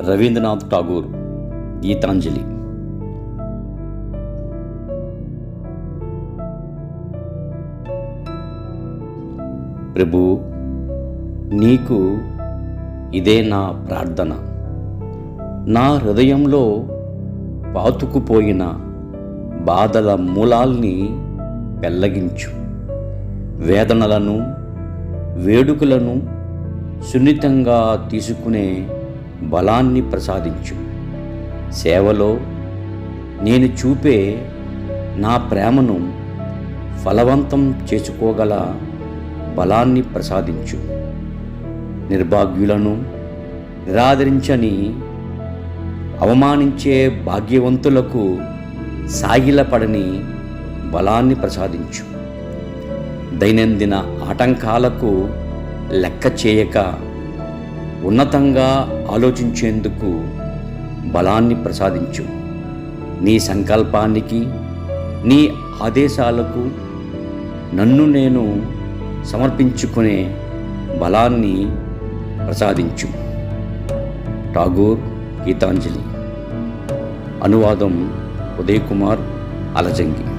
రవీంద్రనాథ్ ఠాగూర్ గీతాంజలి. ప్రభు నీకు ఇదే నా ప్రార్థన. నా హృదయంలో పాతుకుపోయిన బాధల మూలాల్ని పెల్లగించు వేదనలను వేడుకలను సున్నితంగా తీసుకునే బలాన్ని ప్రసాదించు. సేవలో నేను చూపే నా ప్రేమను ఫలవంతం చేసుకోగల బలాన్ని ప్రసాదించు. నిర్భాగ్యులను నిరాదరించని అవమానించే భాగ్యవంతులకు సాగిలపడని బలాన్ని ప్రసాదించు. దైనందిన ఆటంకాలకు లెక్క చేయక ఉన్నతంగా ఆలోచించేందుకు బలాన్ని ప్రసాదించు. నీ సంకల్పానికి నీ ఆదేశాలకు నన్ను నేను సమర్పించుకునే బలాన్ని ప్రసాదించు. ఠాగూర్ గీతాంజలి. అనువాదం ఉదయ్ కుమార్ అలజంగి.